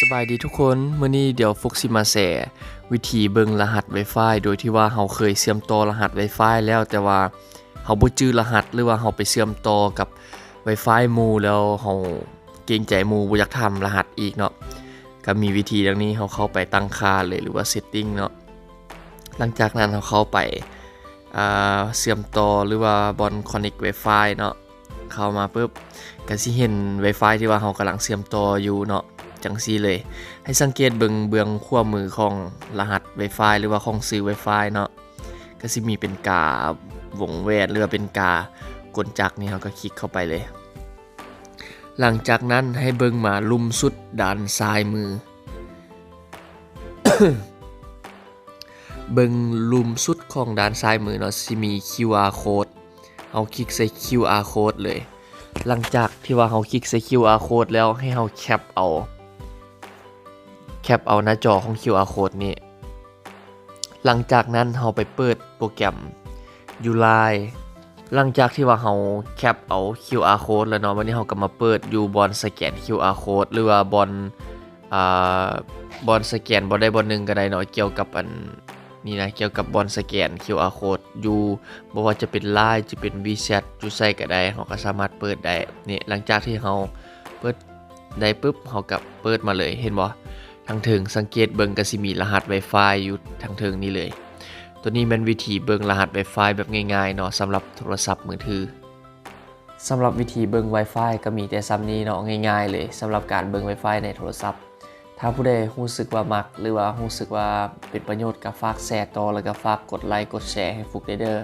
สบายดีทุกคนเมื้อนี้เดี๋ยวฟุกสิมาแชร์วิธีเบิ่งรหัส Wi-Fi โดยที่ว่าเราเคยเชื่อมต่อรหัส Wi-Fi แล้วแต่ว่าเราบ่จื้อรหัส หรือว่าเราไปเชื่อมต่อกับ Wi-Fi หมู่แล้วเราเกรงใจหมู่บ่อยากทำรหัสอีกเนาะก็มีวิธีดังนี้เราเข้าไปตั้งค่าเลยหรือว่า setting เนาะหลังจากนั้นเราเข้าไปเชื่อมต่อหรือว่าบอน connect Wi-Fi เนาะเข้ามาปุ๊บก็สิเห็น Wi-Fi ที่ว่าเรากำลังเชื่อมต่ออยู่เนาะ จังซี่เลย ให้สังเกตเบิงเบืองขั้วมือของรหัส Wi-Fi หรือว่าของซื้อ Wi-Fi เนาะก็สิมีเป็นกาวงแหวนหรือเป็นกากลจักนี่เราก็คลิกเข้าไปเลย หลังจากนั้นให้เบิงมาลุ่มสุดด้านซ้ายมือ เบิงลุมสุดของด้านซ้ายมือเนาะสิมี QR code เอาคลิกใส่ QR code เลย หลังจากที่ว่าเราคลิกใส่ QR code แล้วให้เราแคปเอา แคปเอาหน้าจอของ QR code นี้ หลังจากนั้นเราไปเปิดโปรแกรม u l i หลังจากที่ว่าเราแคปเอา QR code แล้วเนาะวันนี้เราก็มาเปิดอยู่บอนสแกน QR code หรือว่าบอนอ่าบอนสแกนบอนได้บอนหนึ่งก็ได้เนาะเกี่ยวกับอันนี่นะเกี่ยวกับบอนสแกน QR code อยู่บ่ว่าจะเป็น Line จะเป็น WeChat อยู่ใส่ก็ได้เราก็สามารถเปิดได้นี่หลังจากที่เราเปิดได้ปุ๊บเราก็เปิดมาเลยเห็นบ่ ทางเทิงสังเกตเบิงกสิมีรหัส Wi-Fi อยู่ทางเทิงนี้เลย ตัวนี้เป็นวิธีเบิงรหัส Wi-Fi แบบง่ายๆเนาะสำหรับโทรศัพท์มือถือสำหรับวิธีเบิง Wi-Fi ก็มีแต่ซ้ำนี้เนาะง่ายๆ เลยสำหรับการเบิง Wi-Fi ในโทรศัพท์ ถ้าผู้ใดรู้สึกว่ามัก หรือว่ารู้สึกว่าเป็นประโยชน์ก็ฝากแชร์ต่อแล้วก็ฝากกดไลค์กดแชร์ให้ฟุกได้เด้อ